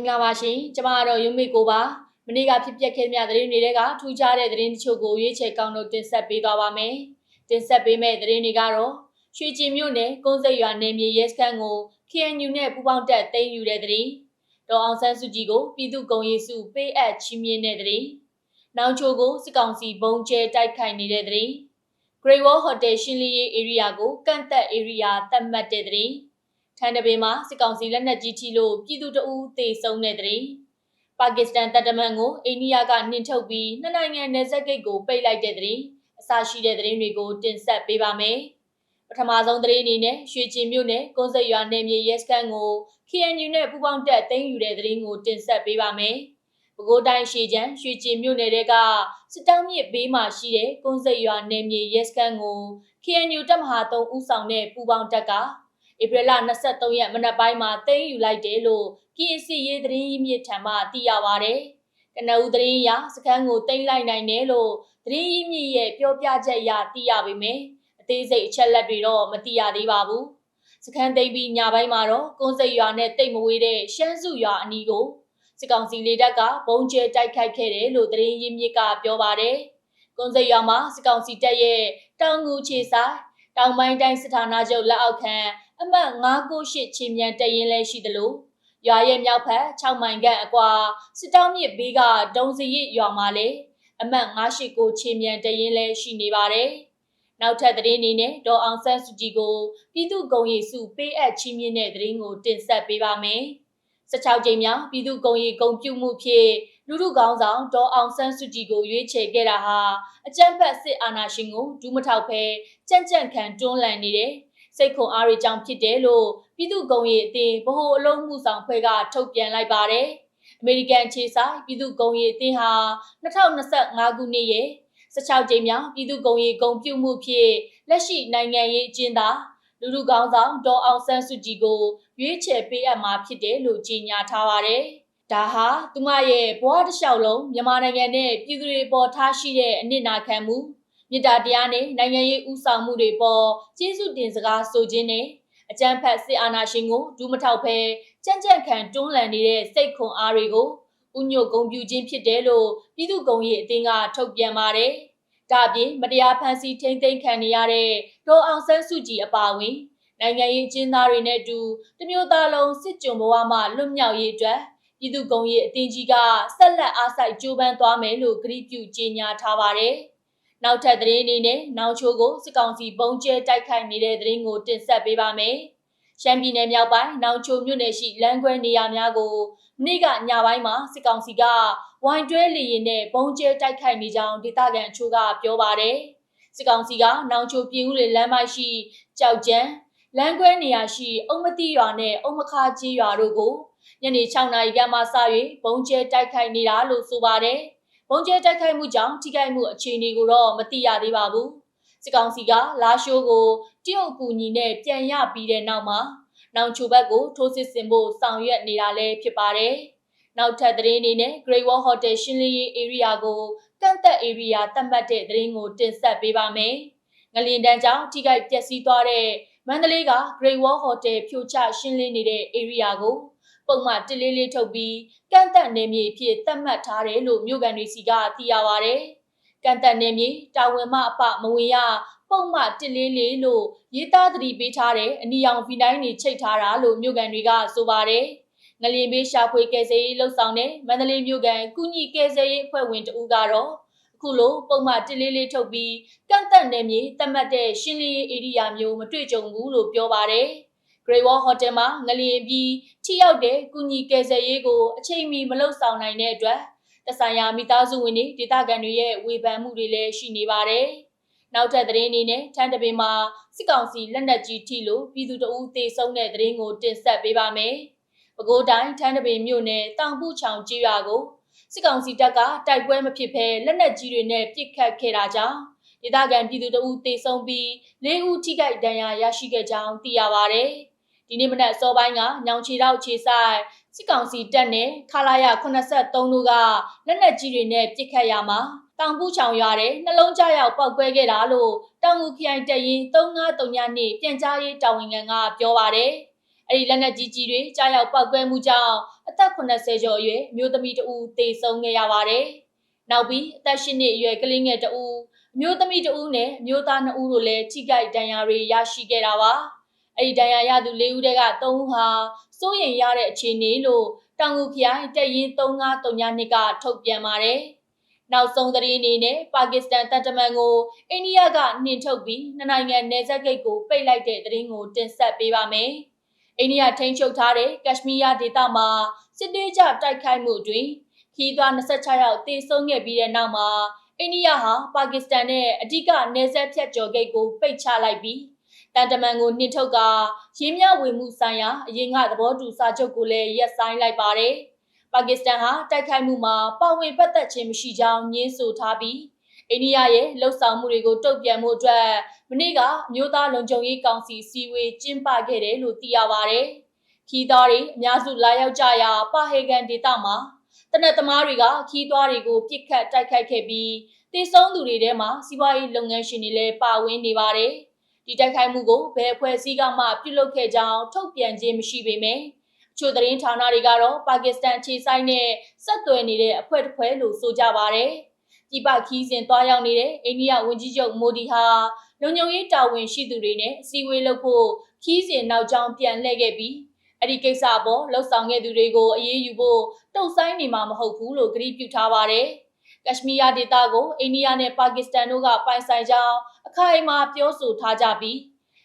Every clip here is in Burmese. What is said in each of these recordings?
င်္ဂလာပါရှင်ကျမကတော့ရုံမိကိုပါမနေ့ကဖြစ်ပျက်ခဲ့တဲ့သတင်းတွေကထူးခြားတဲ့သတင်းတချို့ကိုရွေးချယ်ကောင်းလို့တင်ဆက်ပေးသွားပါမယ်တင်ဆက်ပေးမယ့်သတင်းတွေကတော့ရွှေကျင်မြို့နယ်ကုန်းစိတ်ရွာနယ်မြေရဲစခန်းကို KNU နဲ့ပူးပေါင်းတပ်သိမ်းယူတဲ့သတင်းဒေါ်အောင်ဆန်းစုကြည်ကိုပြည်သူ့ဂုဏ်ရည်စုပေးအပ်ချီးမြှင့်တဲ့သတင်းနောင်ချိုကိုစစ်ကောင်စီဘုံကျဲတိုက်ခိုက်နေတဲ့သတင်း Great Wall Hotel ရှင်းလင်းရေး area ကိုကန့်သက် area သတ်မှတ်တဲ့သတင်း ထန်တပင်မှာစစ်ကောင်စီလက်နက်ကြီးထိလို့ပြည်သူတအူးသေဆုံးတဲ့သတင်းပါကစ္စတန်တပ်တမန်ကိုအိန္ဒိယကနှင်ထုတ်ပြီးနှစ်နိုင်ငံနယ်စပ်ဂိတ်ကိုပိတ်လိုက်တဲ့သတင်းအစရှိတဲ့သတင်းတွေကိုတင်ဆက်ပေးပါမယ်ပထမဆုံးသတင်းအနေနဲ့ရွှေကျင်မြို့နယ်ကုန်းစိတ်ရွာနယ်မြေရဲစခန်းကို KNU နဲ့ပူးပေါင်းတပ်သိမ်းယူတဲ့သတင်းကိုတင်ဆက်ပေးပါမယ်ပဲခူးတိုင်းရှေချမ်းရွှေကျင်မြို့နယ်ကစစ်တောင်းမြစ်ဘေးမှာရှိတဲ့ကုန်းစိတ်ရွာနယ်မြေရဲစခန်းကို KNU တပ်မဟာ3ဦးဆောင်တဲ့ပူးပေါင်းတပ်က ဧပြီလ23ရက်မနက်ပိုင်းမှာသိမ်းယူလိုက်တယ်လို့ပြည်စီရေးသတင်းရင်းမြစ်ထံမှသိရပါဗျ။ကနဦးသတင်းအရစခန်းကိုသိမ်းလိုက်နိုင်တယ်လို့သတင်းရင်းမြစ်ရဲ့ပြောပြချက်အရသိရပေမယ့်အသေးစိတ်အချက်လက်တွေတော့မသိရသေးပါဘူး။စခန်းသိမ်းပြီးညပိုင်းမှာတော့ကုန်းစိတ်ရွာနဲ့တိတ်မဝေးတဲ့ရှမ်းစုရွာအနီးကိုစစ်ကောင်စီလေတပ်ကဘုံကျဲတိုက်ခိုက်ခဲ့တယ်လို့သတင်းရင်းမြစ်ကပြောပါတယ်။ကုန်းစိတ်ရွာမှာစစ်ကောင်စီတပ်ရဲ့တောင်ငူခြေဆိုင်တောင်ပိုင်းတိုင်းစစ်ဌာနချုပ်လက်အောက်ခံ အမှတ်998ချင်းမြန်တရင်လဲရှိသလိုရွာရဲ့မြောက်ဖက်6မိုင်ခန့်အကွာစစ်တောင်းမြစ်ဘေးကဒုံစရစ်ရွာမှာလေအမှတ်989ချင်းမြန်တရင်လဲရှိနေပါတယ်။နောက်ထပ်သတင်းအနေနဲ့ဒေါ်အောင်ဆန်းစုကြည်ကိုပြည်သူ့ဂုဏ်ရည်စုပေးအပ်ချီးမြှင့်တဲ့သတင်းကိုတင်ဆက်ပေးပါမယ်။16ကြိမ်မြောက်ပြည်သူ့ဂုဏ်ရည်ဂုဏ်ပြုမှုဖြင့်လူထုကောင်းဆောင်ဒေါ်အောင်ဆန်းစုကြည်ကိုရွေးချယ်ခဲ့တာဟာအကြမ်းဖက်စစ်အာဏာရှင်ကိုဒူးမထောက်ဖဲကြံ့ကြံ့ခံတွန်းလှန်နေတဲ့ စိတ်ခွန်အားတွေကြောင့်ဖြစ်တယ်လို့ပြည်သူ့ဂုံရီအသင်းဗဟိုအလုံးမှုဆောင်ဖွဲ့ကထုတ်ပြန်လိုက်ပါတယ်။အမေရိကန်ခြေဆိုင်ပြည်သူ့ဂုံရီအသင်းဟာ2025ခုနှစ်ရဲ့16ကြိမ်မြောက်ပြည်သူ့ဂုံရီဂုံပြုမှုဖြင့်လက်ရှိနိုင်ငံရေးအကျဉ်းသားလူလူကောင်းဆောင်ဒေါ်အောင်ဆန်းစုကြည်ကိုရွေးချယ်ပေးအပ်မှာဖြစ်တယ်လို့ကြေညာထားပါတယ်။ဒါဟာသူမရဲ့ဘဝတစ်လျှောက်လုံးမြန်မာနိုင်ငံနဲ့ပြည်သူတွေပေါ်ထားရှိတဲ့အနစ်နာခံမှု မြစ်တာတရားနဲ့နိုင်ငံရေးဥဆောင်မှုတွေပေါ်ကျေးဇူးတင်စကားဆိုခြင်းနဲ့အကြမ်းဖက်စစ်အာဏာရှင်ကိုဒူးမထောက်ဖဲကြံ့ကြံ့ခံတွန်းလှန်နေတဲ့စိတ်ခွန်အားတွေကိုဥညွတ်ဂုံပြူခြင်းဖြစ်တယ်လို့ပြည်သူ့ဂုံရေးအသင်းကထုတ်ပြန်ပါတယ်။ဒါပြင်မတရားဖန်ဆီးထိမ့်သိမ်းခံနေရတဲ့ဒေါ်အောင်ဆန်းစုကြည်အပါအဝင်နိုင်ငံရေးအကျဉ်းသားတွေနဲ့အတူတမျိုးသားလုံးစစ်ကြုံဘဝမှာလွတ်မြောက်ရေးအတွက်ပြည်သူ့ဂုံရေးအသင်းကြီးကဆက်လက်အားစိုက်ကြိုးပမ်းသွားမယ်လို့ကြေညာကြေညာထားပါတယ်။ နောက်ထပ်သတင်းအနေနဲ့နောင်ချိုကိုစစ်ကောင်စီပုံကျဲတိုက်ခိုက်နေတဲ့သတင်းကိုတင်ဆက်ပေးပါမယ်။ရှမ်းပြည်နယ်မြောက်ပိုင်းနောင်ချိုမြို့နယ်ရှိလမ်းခွဲနေရာများကိုနေ့ကညပိုင်းမှာစစ်ကောင်စီကဝိုင်တွဲလေရင်နဲ့ပုံကျဲတိုက်ခိုက်နေကြောင်းဒေသခံအချို့ကပြောပါတယ်။စစ်ကောင်စီကနောင်ချိုပြည်ဦးလေလမ်းမရှိကြောက်ကြံလမ်းခွဲနေရာရှိ အုံမတိရွာနဲ့အုံမခါကြီးရွာတို့ကိုညနေ6နာရီကမှစ၍ပုံကျဲတိုက်ခိုက်နေတာလို့ဆိုပါတယ်။ ဘုံကျဲတိုက်ခိုက်မှုကြောင့်ထိခိုက်မှုအခြေအနေကိုတော့မသိရသေးပါဘူး။စစ်ကောင်စီကလာရှိုးကိုတရုတ်ကူညီနဲ့ပြန်ရပြီးတဲ့နောက်မှာနောင်ချိုဘက်ကိုထိုးစစ်ဆင်ဖို့ဆောင်ရွက်နေတာလည်းဖြစ်ပါတယ်။နောက်ထပ်သတင်းအနေနဲ့ Great Wall Hotel ရှင်းလင်းရေး area ကိုကန့်သက် area သတ်မှတ်တဲ့သတင်းကိုတင်ဆက်ပေးပါမယ်။ငလျင်တန်းကြောင့်ထိခိုက်ပျက်စီးသွားတဲ့မန္တလေးက Great Wall Hotel ဖြိုချရှင်းလင်းနေတဲ့ area ကို ပုံမှန်တလေးလေးထုတ်ပြီးကန့်သက်နေမြေဖြစ်သတ်မှတ်ထားတယ်လို့မြို့ကန်တွေစီကသိရပါဗျ။ကန့်သက်နေမြေတာဝန်မှအပမဝင်ရပုံမှန်တလေးလေးလို့ရေးသားသတိပေးထားတဲ့အနီရောင်ဖီနိုင်းတွေချိတ်ထားတာလို့မြို့ကန်တွေကဆိုပါတယ်။ငလျင်ဘေးရှာဖွေကယ်ဆယ်ရေးလှုပ်ဆောင်တဲ့မန္တလေးမြို့ကန်ကုညီကယ်ဆယ်ရေးအဖွဲ့ဝင်တဦးကတော့အခုလိုပုံမှန်တလေးလေးထုတ်ပြီးကန့်သက်နေမြေတတ်မှတ်တဲ့ရှင်းလင်းရေးဧရိယာမျိုးမတွေ့ကြုံဘူးလို့ပြောပါတယ်။ Great Wall Hotel မှာငလျင်ပြီး ထိရောက်တဲ့ကုညီကယ်ဆယ်ရေးကိုအချိန်မီမလုပ်ဆောင်နိုင်တဲ့အတွက်တဆိုင်ရာမိသားစုဝင်တွေဒေသခံတွေရဲ့ဝေဖန်မှုတွေလည်းရှိနေပါတယ်။နောက်ထပ်သတင်းအနေနဲ့ထန်းတပင်မှာစစ်ကောင်စီလက်နက်ကြီးထိလို့ပြည်သူတအူးသေဆုံးတဲ့သတင်းကိုတင်ဆက်ပေးပါမယ်။ပဲခူးတိုင်းထန်းတပင်မြို့နယ်တောင်ပူချောင်ကြီးရွာကိုစစ်ကောင်စီတပ်ကတိုက်ပွဲမဖြစ်ဘဲလက်နက်ကြီးတွေနဲ့ပစ်ခတ်ခဲ့တာကြောင့်ဒေသခံပြည်သူတအူးသေဆုံးပြီး၄ဦးထိခိုက်ဒဏ်ရာရရှိခဲ့ကြောင်းသိရပါဗျ။ ဒီနေ့မနက်စောပိုင်းကညောင်ချီတော့ခြေဆိုင်စစ်ကောင်စီတပ်နဲ့ခလာရ83တို့ကလက်နက်ကြီးတွေနဲ့ပစ်ခတ်ရမှာတောင်ပူချောင်ရွာတဲ့နှလုံးကြရောက်ပောက်ကွဲခဲ့တာလို့တောင်ငူခရိုင်တရင်3939နှစ်ပြန်ကြားရေးတာဝန်ခံကပြောပါတယ်။အအဲ့ဒီလက်နက်ကြီးကြီးတွေကြားရောက်ပောက်ကွဲမှုကြောင့်အသက်80ကျော်အရွယ်အမျိုးသမီးတဦးသေဆုံးခဲ့ရပါတယ်။နောက်ပြီးအသက်10နှစ်အရွယ်ကလေးငယ်တဦးအမျိုးသမီးတဦးနဲ့အမျိုးသား2ဦးတို့လည်းထိခိုက်ဒဏ်ရာတွေရရှိခဲ့တာပါ။ အဲ့ဒီဒဏ်ရာရသူ၄ဦးတက်က3ဦးဟာစိုးရိမ်ရတဲ့အခြေအနေလို့တောင်ငူခရိုင်တပ်ရင်း3932ကထုတ်ပြန်ပါတယ်။နောက်ဆုံးသတင်းအနေနဲ့ပါကစ္စတန်တပ်တမန်ကိုအိန္ဒိယကနှင်ထုတ်ပြီးနှစ်နိုင်ငံနယ်စပ်ဂိတ်ကိုပိတ်လိုက်တဲ့သတင်းကိုတင်ဆက်ပေးပါမယ်။အိန္ဒိယထိန်းချုပ်ထားတဲ့ကက်ရှမီးယားဒေသမှာစစ်တေးကြတိုက်ခိုက်မှုအတွင်းခီးသွွား26ယောက်သေဆုံးခဲ့ပြီးတဲ့နောက်မှာအိန္ဒိယဟာပါကစ္စတန်နဲ့အဓိကနယ်စပ်ဖြတ်ကျော်ဂိတ်ကိုပိတ်ချလိုက်ပြီး တန်တမန်ကိုနှင်ထုတ်ကရင်းမြဝေမှုဆိုင်ရာအရင်ကသဘောတူစာချုပ်ကိုလည်းရပ်ဆိုင်းလိုက်ပါတယ်။ပါကစ္စတန်ဟာတိုက်ခိုက်မှုမှာပါဝင်ပတ်သက်ခြင်းမရှိကြောင်းညင်းဆိုထားပြီးအိန္ဒိယရဲ့လှုပ်ဆောင်မှုတွေကိုတုံ့ပြန်မှုအတွက်မနေ့ကအမျိုးသားလုံခြုံရေးကောင်စီစီဝေးကျင်းပခဲ့တယ်လို့သိရပါတယ်။ခီးသားတွေအများစုလာရောက်ကြရာပါဟေကန်ဒေသမှာတနက်သမားတွေကခီးသွားတွေကိုပြစ်ခတ်တိုက်ခိုက်ခဲ့ပြီးတေဆုံးသူတွေထဲမှာစီးပွားရေးလုပ်ငန်းရှင်တွေလည်းပါဝင်နေပါတယ်။ ဒီတိုက်ခိုက်မှုကိုဘယ်အဖွဲ့အစည်းကမှပြုလုပ်ခဲ့ကြောင်းထုတ်ပြန်ခြင်းမရှိပေမယ့်အချို့သတင်းဌာနတွေကတော့ပါကစ္စတန်ခြေဆိုင်နဲ့ဆက်သွယ်နေတဲ့အဖွဲ့တစ်ဖွဲ့လို့ဆိုကြပါတယ်။ပြည်ပခီးစဉ်သွားရောက်နေတဲ့အိန္ဒိယဝန်ကြီးချုပ်မိုဒီဟာလုံခြုံရေးတာဝန်ရှိသူတွေနဲ့အစည်းအဝေးလုပ်ဖို့ခီးစဉ်နောက်ကျောင်းပြန်လှည့်ခဲ့ပြီးအဲ့ဒီကိစ္စအပေါ်လှုပ်ဆောင်ခဲ့သူတွေကိုအရေးယူဖို့တုံ့ဆိုင်နေမှာမဟုတ်ဘူးလို့ကြေညာထားပါတယ်။ ကက်ရှမီးယားဒေသကိုအိန္ဒိယနဲ့ပါကစ္စတန်တို့ကပိုင်ဆိုင်ကြောင်းအခိုင်အမာပြောဆိုထားကြပြီး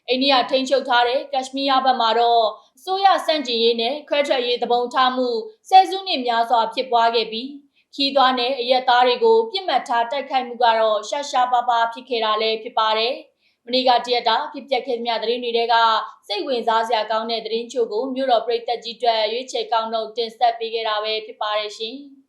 အိန္ဒိယထိန်းချုပ်ထားတဲ့ကက်ရှမီးယားဘက်မှာတော့အစိုးရစန့်ကျင်ရေးနဲ့ခွဲထွက်ရေးတပုံထားမှုဆယ်စုနှစ်များစွာဖြစ်ပွားခဲ့ပြီးခီးသွွားနဲ့အရက်သားတွေကိုပြစ်မှတ်ထားတိုက်ခိုက်မှုကတော့ရှာရှာပါပါဖြစ်ခဲ့တာလည်းဖြစ်ပါတယ်။မနေ့ကတရက်တာဖြစ်ပျက်ခဲ့သမျှသတင်းတွေကစိတ်ဝင်စားစရာကောင်းတဲ့သတင်းချို့ကိုမြို့တော်ပြည်သက်ကြီးအတွက်ရွေးချယ်ကောင်းတော့တင်ဆက်ပေးခဲ့တာပဲဖြစ်ပါတယ်ရှင်။